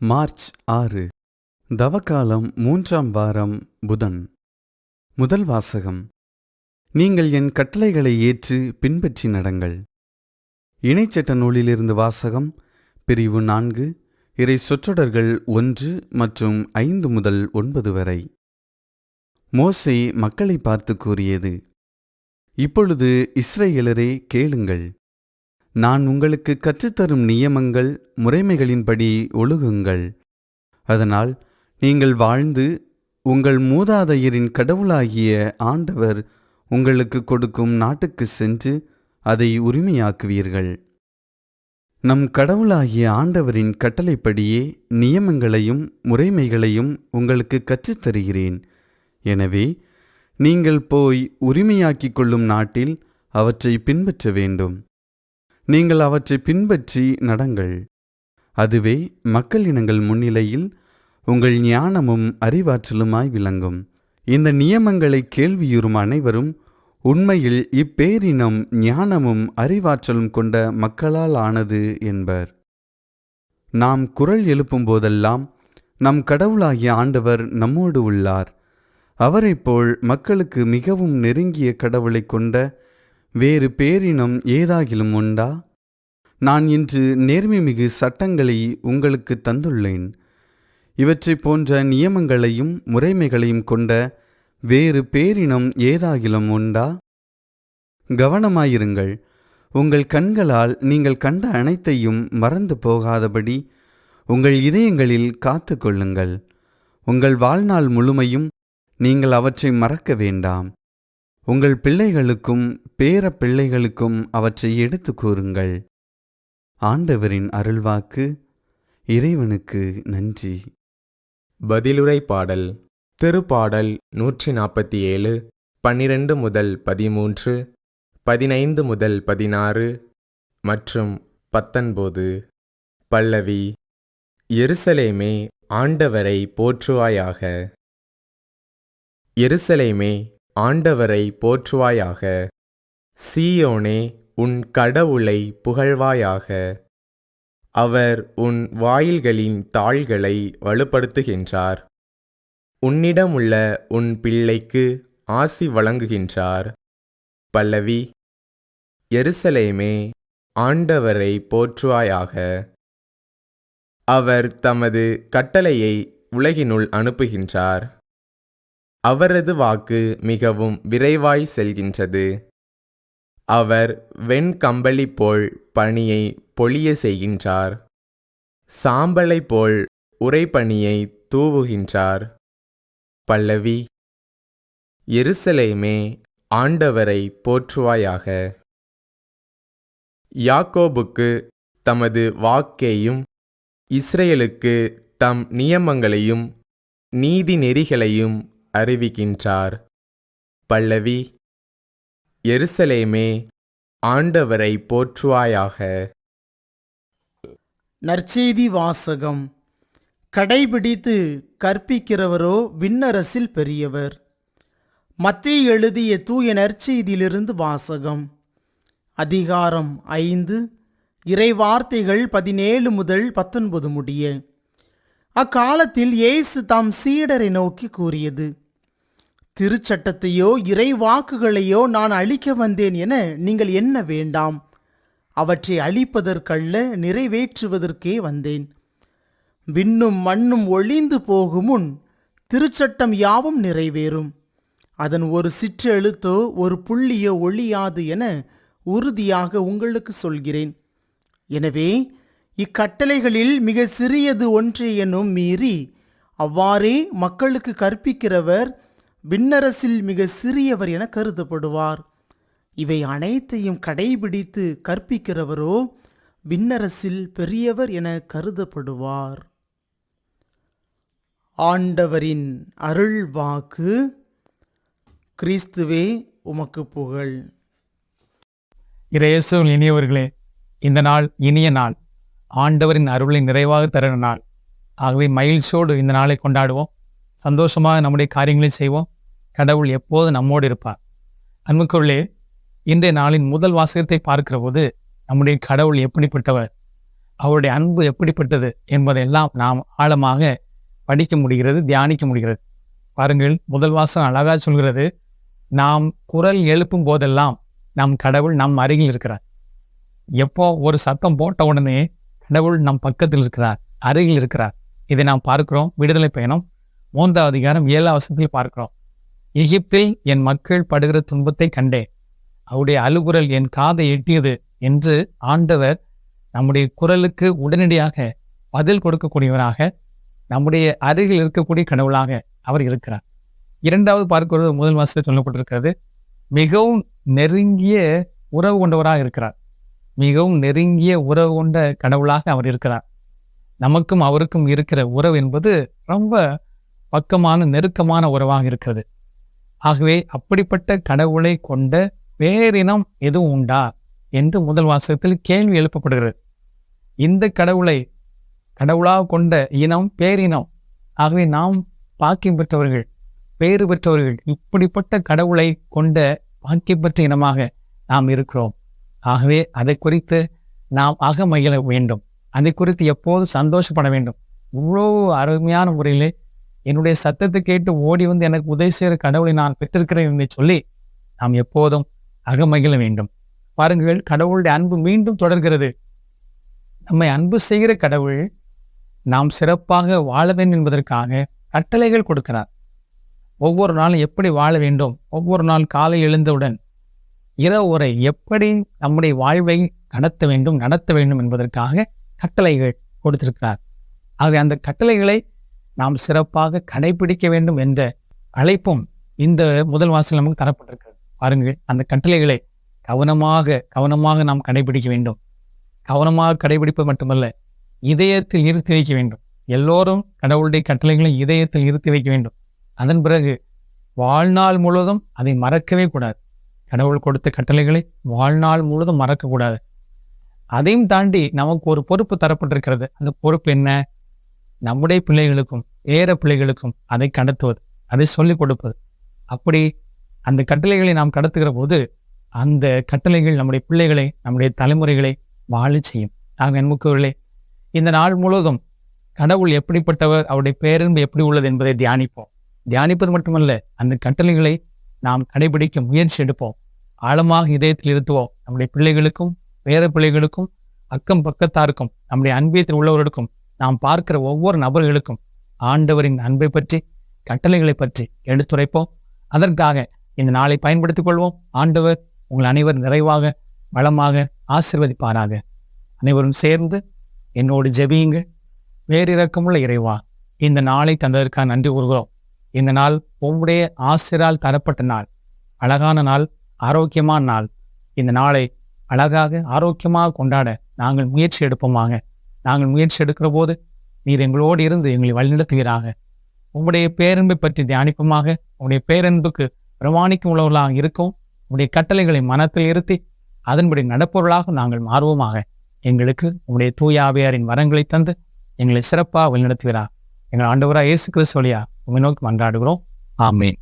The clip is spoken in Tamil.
மார்ச் ஆறு தவக்காலம் மூன்றாம் வாரம் புதன். முதல் வாசகம். நீங்கள் என் கட்டளைகளை ஏற்று பின்பற்றி நடங்கள். இணைச்சட்ட நூலிலிருந்து வாசகம் பிரிவு நான்கு இறை சொற்றொடர்கள் ஒன்று மற்றும் ஐந்து முதல் ஒன்பது வரை. மோசை மக்களை பார்த்து கூறியது இப்பொழுது இஸ்ரேலரே கேளுங்கள். நான் உங்களுக்கு கற்றுத்தரும் நியமங்கள் முறைமைகளின்படி ஒழுகுங்கள். அதனால் நீங்கள் வாழ்ந்து உங்கள் மூதாதையரின் கடவுளாகிய ஆண்டவர் உங்களுக்கு கொடுக்கும் நாட்டுக்கு சென்று அதை உரிமையாக்குவீர்கள். நம் கடவுளாகிய ஆண்டவரின் கட்டளைப்படியே நியமங்களையும் முறைமைகளையும் உங்களுக்கு கற்றுத் தருகிறேன் எனவே நீங்கள் போய் உரிமையாக்கிக் கொள்ளும் நாட்டில் அவற்றை பின்பற்ற வேண்டும். நீங்கள் அவற்றை பின்பற்றி நடங்கள். அதுவே மக்கள் இனங்கள் முன்னிலையில் உங்கள் ஞானமும் அறிவாற்றலுமாய் விளங்கும். இந்த நியமங்களை கேள்வியுறும் அனைவரும் உண்மையில் இப்பேரினம் ஞானமும் அறிவாற்றலும் கொண்ட மக்களால் ஆனது என்பர். நாம் குரல் எழுப்பும் போதெல்லாம் நம் கடவுளாகிய ஆண்டவர் நம்மோடு உள்ளார். அவரைப் போல் மக்களுக்கு மிகவும் நெருங்கிய கடவுளைக் கொண்ட வேறு பேரினம் ஏதாகிலும் உண்டா? நான் இன்று நேர்மைமிகு சட்டங்களை உங்களுக்கு தந்துள்ளேன். இவற்றைப் போன்ற நியமங்களையும் முறைமைகளையும் கொண்ட வேறு பேரினம் ஏதாகிலும் உண்டா? கவனமாயிருங்கள். உங்கள் கண்களால் நீங்கள் கண்ட அனைத்தையும் மறந்து போகாதபடி உங்கள் இதயங்களில் காத்து கொள்ளுங்கள். உங்கள் வாழ்நாள் முழுமையும் நீங்கள் அவற்றை மறக்க வேண்டாம். உங்கள் பிள்ளைகளுக்கும் பேர பிள்ளைகளுக்கும் அவற்றை எடுத்து கூறுங்கள். ஆண்டவரின் அருள்வாக்கு இறைவனுக்கு நன்றி. பதிலுரை பாடல் திருப்பாடல் நூற்றி நாற்பத்தி ஏழு பன்னிரண்டு முதல் பதிமூன்று பதினைந்து முதல் பதினாறு மற்றும் பத்தொன்பது. பல்லவி எருசலேமே ஆண்டவரை போற்றுவாயாக. எருசலேமே ஆண்டவரை போற்றுவாயாக. சீயோனே உன் கடவுளை புகழ்வாயாக. அவர் உன் வாயில்களின் தாள்களை வலுப்படுத்துகின்றார். உன்னிடமுள்ள உன் பிள்ளைக்கு ஆசி வழங்குகின்றார். பல்லவி எருசலேமே ஆண்டவரை போற்றுவாயாக. அவர் தமது கட்டளையை உலகினுள் அனுப்புகின்றார். அவரது வாக்கு மிகவும் விரைவாய் செல்கின்றது. அவர் வெண்கம்பளி போல் பனியை பொழிய செய்கின்றார். சாம்பலை போல் உரைப்பணியை தூவுகின்றார். பல்லவி எருசலேமே ஆண்டவரை போற்றுவாயாக. யாக்கோபுக்கு தமது வாக்கேயும் இஸ்ரேலுக்கு தம் நியமங்களையும் நீதி நெறிகளையும் அறிவிக்கின்றார். பல்லவி எருசலேமே ஆண்டவரை போற்றுவாயாக. நற்செய்தி வாசகம். கடைபிடித்து கற்பிக்கிறவரோ விண்ணரசில் பெரியவர். மத்திய எழுதிய தூய நற்செய்தியிலிருந்து வாசகம். அதிகாரம் ஐந்து இறைவார்த்தைகள் பதினேழு முதல் பத்தொன்பது முடிய. அக்காலத்தில் இயேசு தாம் சீடரை நோக்கி கூறியது திருச்சட்டத்தையோ இறைவாக்குகளையோ நான் அழிக்க வந்தேன் என நீங்கள் என்ன வேண்டாம்? அவற்றை அழிப்பதற்கல்ல நிறைவேற்றுவதற்கே வந்தேன். விண்ணும் மண்ணும் ஒளிந்து போகுமுன் திருச்சட்டம் யாவும் நிறைவேறும். அதன் ஒரு சிற்றெழுத்தோ ஒரு புள்ளியோ ஒளியாது என உறுதியாக உங்களுக்கு சொல்கிறேன். எனவே இக்கட்டளைகளில் மிக சிறியது ஒன்று எனும் மீறி அவ்வாறே மக்களுக்கு கற்பிக்கிறவர் விண்ணரசில் மிக சிறியவர் என கருதப்படுவார். இவை அனைத்தையும் கடைபிடித்து கற்பிக்கிறவரோ விண்ணரசில் பெரியவர் என கருதப்படுவார். ஆண்டவரின் அருள் வாக்கு கிறிஸ்துவே உமக்கு புகழ். இறையேசுவில் இனியவர்களே இந்த நாள் இனிய நாள். ஆண்டவரின் அருளை நிறைவாக தருகிற நாள் ஆகவே மகிழ்ச்சியோடு இந்த நாளை கொண்டாடுவோம். சந்தோஷமாக நம்முடைய காரியங்களை செய்வோம். கடவுள் எப்போது நம்மோடு இருப்பார். அன்புக்குள்ளே இன்றைய நாளின் முதல் வாசகத்தை பார்க்கிற போது நம்முடைய கடவுள் எப்படிப்பட்டவர்? அவருடைய அன்பு எப்படிப்பட்டது என்பதையெல்லாம் நாம் ஆழமாக படிக்க முடிகிறது தியானிக்க முடிகிறது. பாருங்கள் முதல் வாசம் அழகா சொல்கிறது நாம் குரல் எழுப்பும் போதெல்லாம் நம் கடவுள் நம் அருகில் இருக்கிறார். எப்போ ஒரு சத்தம் போட்ட உடனே கடவுள் நம் பக்கத்தில் இருக்கிறார் அருகில் இருக்கிறார். இதை நாம் பார்க்கிறோம். விடுதலை பயணம். மூன்றாவது அதிகாரம் ஏழாம் வசனத்தில் பார்க்கிறோம். எகிப்தில் என் மக்கள் படுகிற துன்பத்தை கண்டேன். அவருடைய அழுகுரல் என் காதை எட்டியது என்று ஆண்டவர் நம்முடைய குரலுக்கு உடனடியாக பதில் கொடுக்கக்கூடியவராக நம்முடைய அருகில் இருக்கக்கூடிய கடவுளாக அவர் இருக்கிறார். இரண்டாவது பார்க்கிறது முதல் மாசத்தில் சொல்லப்பட்டிருக்கிறது மிகவும் நெருங்கிய உறவு கொண்டவராக இருக்கிறார். மிகவும் நெருங்கிய உறவு கொண்ட கடவுளாக அவர் இருக்கிறார். நமக்கும் அவருக்கும் இருக்கிற உறவு என்பது ரொம்ப பக்கமான நெருக்கமான உறவாக இருக்கிறது. ஆகவே அப்படிப்பட்ட கடவுளை கொண்ட பேரினம் எதுவும் உண்டா என்று முதல் வாசகத்தில் கேள்வி எழுப்பப்படுகிறது. இந்த கடவுளை கடவுளாக கொண்ட இனம் பேரினம் ஆகவே நாம் பாக்கியம் பெற்றவர்கள் பேறு பெற்றவர்கள் இப்படிப்பட்ட கடவுளை கொண்ட பாக்கியம் பெற்ற இனமாக நாம் இருக்கிறோம். ஆகவே அதை குறித்து நாம் அகமகிழ வேண்டும். அதை குறித்து எப்போது சந்தோஷப்பட வேண்டும்? இவ்வளோ அருமையான முறையிலே என்னுடைய சத்தத்தை கேட்டு ஓடி வந்து எனக்கு உதவி செய்கிற கடவுளை நான் பெற்றிருக்கிறேன் என்று சொல்லி நாம் எப்போதும் அகமகிழ வேண்டும். பாருங்கள் கடவுளுடைய அன்பு மீண்டும் தொடர்கிறது. நம்மை அன்பு செய்கிற கடவுள் நாம் சிறப்பாக வாழ வேண்டும் என்பதற்காக கட்டளைகள் கொடுக்கிறார். ஒவ்வொரு நாளும் எப்படி வாழ வேண்டும்? ஒவ்வொரு நாள் காலை எழுந்தவுடன் இரவு உரை எப்படி நம்முடைய வாழ்வை நடத்த வேண்டும் நடத்த வேண்டும் என்பதற்காக கட்டளைகள் கொடுத்திருக்கிறார். ஆகவே அந்த கட்டளைகளை நாம் சிறப்பாக கடைபிடிக்க வேண்டும் என்ற அழைப்பும் இந்த முதல் வாசல் நமக்கு தரப்பட்டிருக்கிறது. பாருங்கள் அந்த கட்டளைகளை கவனமாக கவனமாக நாம் கடைபிடிக்க வேண்டும். கவனமாக கடைபிடிப்பது மட்டுமல்ல இதயத்தில் இருத்தி வைக்க வேண்டும். எல்லோரும் கடவுளுடைய கட்டளைகளை இதயத்தில் இருத்தி வைக்க வேண்டும். அதன் பிறகு வாழ்நாள் முழுவதும் அதை மறக்கவே கூடாது. கடவுள் கொடுத்த கட்டளைகளை வாழ்நாள் முழுவதும் மறக்கக்கூடாது. அதையும் தாண்டி நமக்கு ஒரு பொறுப்பு தரப்பட்டிருக்கிறது. அந்த பொறுப்பு என்ன? நம்முடைய பிள்ளைகளுக்கும் ஏற பிள்ளைகளுக்கும் அதை கடத்துவது அதை சொல்லிக் கொடுப்பது. அப்படி அந்த கட்டளைகளை நாம் கடத்துகிற போது அந்த கட்டளைகள் நம்முடைய பிள்ளைகளை நம்முடைய தலைமுறைகளை வாழச் செய்யும். ஆக என்முக்கவர்களே இந்த நாள் முழுவதும் கடவுள் எப்படிப்பட்டவர் அவருடைய பேரன்பு எப்படி உள்ளது என்பதை தியானிப்போம். தியானிப்பது மட்டுமல்ல அந்த கட்டளைகளை நாம் கடைபிடிக்க முயற்சி எடுப்போம். ஆழமாக இதயத்தில் இருத்துவோம். நம்முடைய பிள்ளைகளுக்கும் வேற பிள்ளைகளுக்கும் அக்கம் பக்கத்தாருக்கும் நம்முடைய அன்பியத்தில் உள்ளவர்களுக்கும் நாம் பார்க்கிற ஒவ்வொரு நபர்களுக்கும் ஆண்டவரின் அன்பை பற்றி கட்டளைகளை பற்றி எடுத்துரைப்போம். அதற்காக இந்த நாளை பயன்படுத்திக் கொள்வோம். ஆண்டவர் உங்கள் அனைவர் நிறைவாக வளமாக ஆசிர்வதிப்பாராக. அனைவரும் சேர்ந்து என்னோடு ஜெபியுங்கள். வேறிறக்கமுள்ள இறைவா இந்த நாளை தந்ததற்காக நன்றி கூறுகிறோம். இந்த நாள் உம்முடைய ஆசிரால் தரப்பட்ட நாள். அழகான நாள் ஆரோக்கியமான நாள். இந்த நாளை அழகாக ஆரோக்கியமாக கொண்டாட நாங்கள் முயற்சி எடுப்போமாக. நாங்கள் முயற்சி எடுக்கிற போது நீர் எங்களோடு இருந்து எங்களை வழிநடத்துவீராக. உங்களுடைய பேரன்பை பற்றி தியானிப்புமாக. உங்களுடைய பேரன்புக்கு பிரமாணிக்கும் உள்ளவர்களாக இருக்கும் உங்களுடைய கட்டளைகளை மனத்தில் இருத்தி அதன்படி நடப்பவர்களாக நாங்கள் மாறுவோமாக. எங்களுக்கு உங்களுடைய தூயாவியாரின் வரங்களை தந்து எங்களை சிறப்பாக வழிநடத்துவீரா எங்கள் ஆண்டவராக இயேசு கிறிஸ்து வழியா உங்களை நோக்கி மன்றாடுகிறோம். ஆமென்.